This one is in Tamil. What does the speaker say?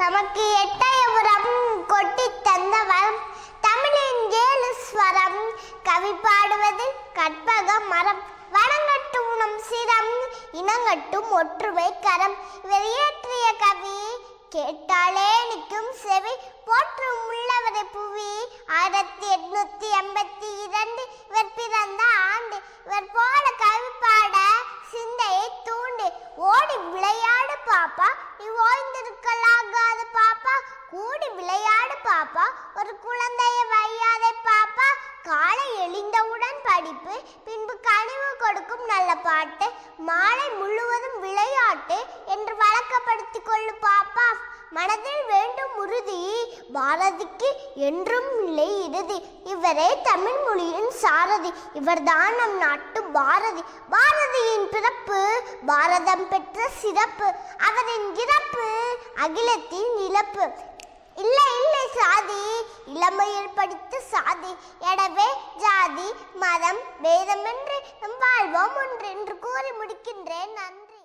தமக்கு எட்டயபுரம் கொட்டி தந்தவரம் தமிழின் ஏழு ஸ்வரம் கவி பாடுவது கற்பக மரம். வனங்கட்டு உணம் சிரம் இனங்கட்டும் ஒற்றுமை கரம். இவர் இயற்றிய கவி கேட்டாலே நிற்கும் செவி. போற்றும் உள்ளவரை புவி. ஆயிரத்தி எட்நூத்தி எண்பத்தி இரண்டு இவர் பிறந்த ஆண்டு. இவர் போல கவி பாட சிந்தையை தூண்டு. ஓடி விளையாடு பாப்பா. நீ ஓய்ந்திருக்க கூடி விளையாடு பாப்பா. ஒரு குழந்தையை வையாதே பாப்பா. காலை எழுந்தவுடன் படிப்பு பின்பு கனிவு கொடுக்கும் நல்ல பாட்டு மாலை முழுவதும் விளையாட்டு என்று வழக்கப்படுத்திக் கொள்ளு பாப்பா. மனதில் வேண்டும் உறுதி பாரதிக்கு என்றும் இல்லை இறுதி. இவரே தமிழ் மொழியின் சாரதி. இவர்தான் நம் நாட்டு பாரதி. பாரதியின் பிறப்பு பாரதம் பெற்ற சிறப்பு. அவரின் இறப்பு அகிலத்தின் இழப்பு. இளமையில் படித்த சாதி. எனவே ஜாதி மதம் வேதம் என்று நம் வாழ்வோம் ஒன்று என்று கூறி முடிக்கின்றேன். நன்றி.